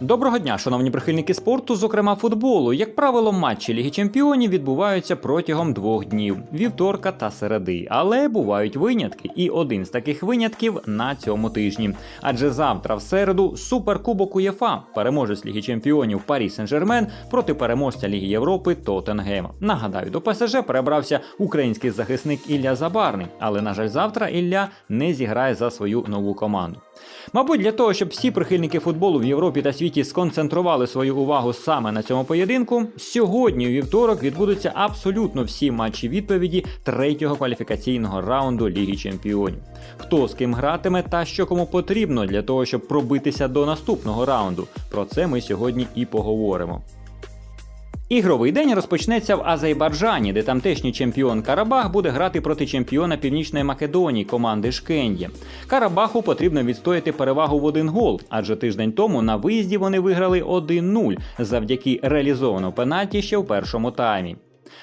Доброго дня, шановні прихильники спорту, зокрема футболу. Як правило, матчі Ліги Чемпіонів відбуваються протягом двох днів вівторка та середи. Але бувають винятки, і один з таких винятків на цьому тижні. Адже завтра, в середу, суперкубок УЄФА, переможець Ліги Чемпіонів Парі Сен-Жермен проти переможця Ліги Європи Тоттенгема. Нагадаю, до ПСЖ перебрався український захисник Ілля Забарний, але на жаль, завтра Ілля не зіграє за свою нову команду. Мабуть, для того, щоб всі прихильники футболу в Європі та світі сконцентрували свою увагу саме на цьому поєдинку, сьогодні у вівторок відбудуться абсолютно всі матчі відповіді третього кваліфікаційного раунду Ліги Чемпіонів. Хто з ким гратиме та що кому потрібно для того, щоб пробитися до наступного раунду. Про це ми сьогодні і поговоримо. Ігровий день розпочнеться в Азербайджані, де тамтешній чемпіон Карабах буде грати проти чемпіона Північної Македонії команди Шкенді. Карабаху потрібно відстояти перевагу в один гол, адже тиждень тому на виїзді вони виграли 1-0 завдяки реалізованому пенальті ще в першому таймі.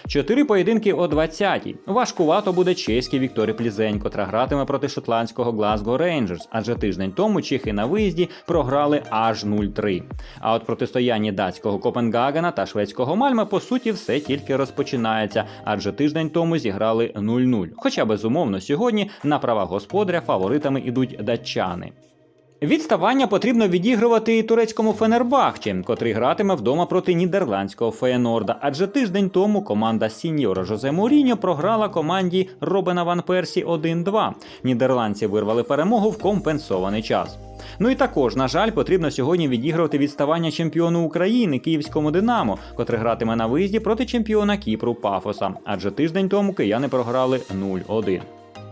Чотири поєдинки о 20-й. Важкувато буде чеський Вікторій Плізень, котра гратиме проти шотландського Глазго Рейнджерс, адже тиждень тому чехи на виїзді програли аж 0-3. А от протистояння датського Копенгагена та шведського Мальме по суті все тільки розпочинається, адже тиждень тому зіграли 0-0. Хоча безумовно сьогодні на права господаря фаворитами ідуть датчани. Відставання потрібно відігрувати і турецькому Фенербахче, котрий гратиме вдома проти нідерландського Феєнорда. Адже тиждень тому команда Сіньора Жозе Муріньо програла команді Робена Ван Персі 1-2. Нідерландці вирвали перемогу в компенсований час. Ну і також, на жаль, потрібно сьогодні відігрувати відставання чемпіону України київському Динамо, котрий гратиме на виїзді проти чемпіона Кіпру Пафоса. Адже тиждень тому кияни програли 0-1.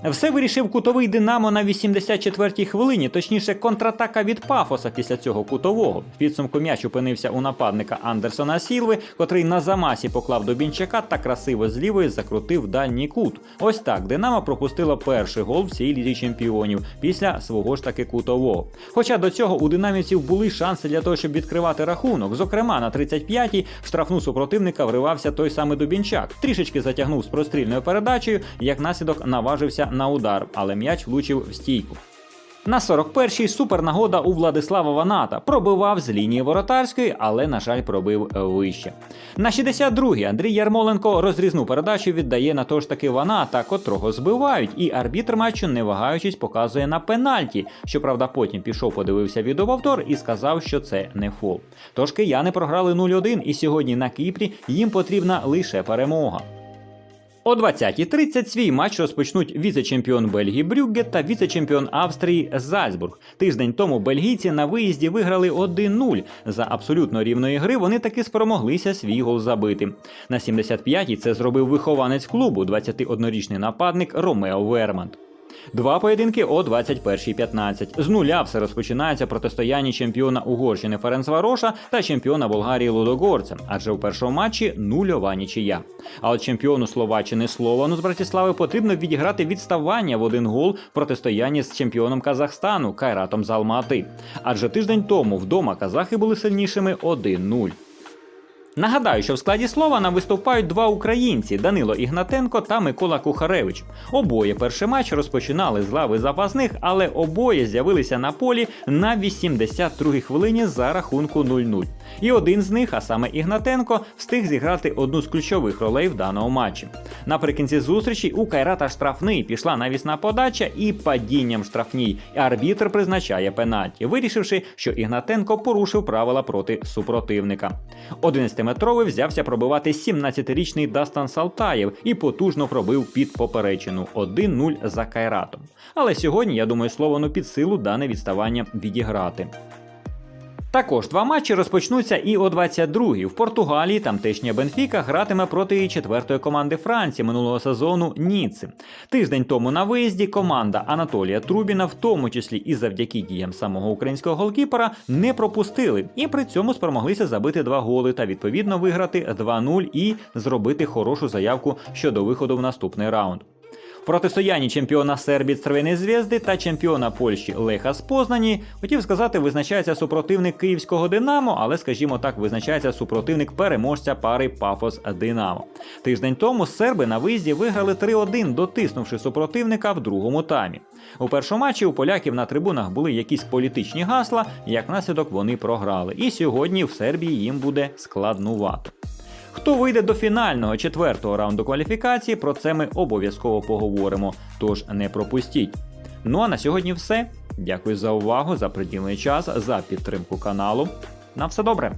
Все вирішив кутовий Динамо на 84-й хвилині, точніше, контратака від Пафоса після цього кутового. В підсумку м'яч опинився у нападника Андерсона Сілви, котрий на замасі поклав до Бінчака та красиво з лівої закрутив дальній кут. Ось так Динамо пропустило перший гол в цій лізі чемпіонів після свого ж таки кутового. Хоча до цього у динамівців були шанси для того, щоб відкривати рахунок. Зокрема, на 35-й в штрафну супротивника вривався той самий Дубінчак. Трішечки затягнув з прострільною передачею, як наслідок наважився на удар, але м'яч влучив в стійку. На 41-й супернагода у Владислава Ваната пробивав з лінії воротарської, але, на жаль, пробив вище. На 62-й Андрій Ярмоленко розрізну передачу віддає на того ж таки Ваната, котрого збивають, і арбітр матчу, не вагаючись, показує на пенальті. Щоправда, потім пішов, подивився відеоповтор і сказав, що це не фол. Тож кияни програли 0-1, і сьогодні на Кіпрі їм потрібна лише перемога. О 20.30 свій матч розпочнуть віце-чемпіон Бельгії Брюгге та віце-чемпіон Австрії Зальцбург. Тиждень тому бельгійці на виїзді виграли 1-0. За абсолютно рівної гри вони таки спромоглися свій гол забити. На 75-й це зробив вихованець клубу, 21-річний нападник Ромео Вермант. Два поєдинки о 21.15. З нуля все розпочинається протистояння чемпіона Угорщини Ференцвароша та чемпіона Болгарії Лудогорця, адже у першому матчі нульова нічия. А от чемпіону Словаччини Словану з Братіслави потрібно відіграти відставання в один гол в протистоянні з чемпіоном Казахстану Кайратом Залмати. Адже тиждень тому вдома казахи були сильнішими 1-0. Нагадаю, що в складі Слована виступають два українці Данило Ігнатенко та Микола Кухаревич. Обоє перший матч розпочинали з лави запасних, але обоє з'явилися на полі на 82-й хвилині за рахунку 0-0. І один з них, а саме Ігнатенко, встиг зіграти одну з ключових ролей в даному матчі. Наприкінці зустрічі у Кайрата штрафний пішла навісна подача і падінням штрафній. Арбітр призначає пенальті, вирішивши, що Ігнатенко порушив правила проти супротивника. 11-метровий взявся пробивати 17-річний Дастан Салтаєв і потужно пробив під поперечину 1-0 за Кайратом. Але сьогодні, я думаю, Словану під силу дане відставання відіграти. Також два матчі розпочнуться і о 22-й. В Португалії тамтешня Бенфіка гратиме проти четвертої команди Франції минулого сезону Ніци. Тиждень тому на виїзді команда Анатолія Трубіна, в тому числі і завдяки діям самого українського голкіпера, не пропустили і при цьому спромоглися забити два голи та відповідно виграти 2-0 і зробити хорошу заявку щодо виходу в наступний раунд. Протистоянні чемпіона Сербії Цервеної Звезди та чемпіона Польщі Леха з Познані, хотів сказати, визначається супротивник київського Динамо, але, скажімо так, визначається супротивник переможця пари Пафос Динамо. Тиждень тому серби на виїзді виграли 3-1, дотиснувши супротивника в другому таймі. У першому матчі у поляків на трибунах були якісь політичні гасла, як наслідок вони програли. І сьогодні в Сербії їм буде складнувато. Хто вийде до фінального четвертого раунду кваліфікації, про це ми обов'язково поговоримо. Тож не пропустіть. Ну а на сьогодні все. Дякую за увагу, за приділений час, за підтримку каналу. На все добре.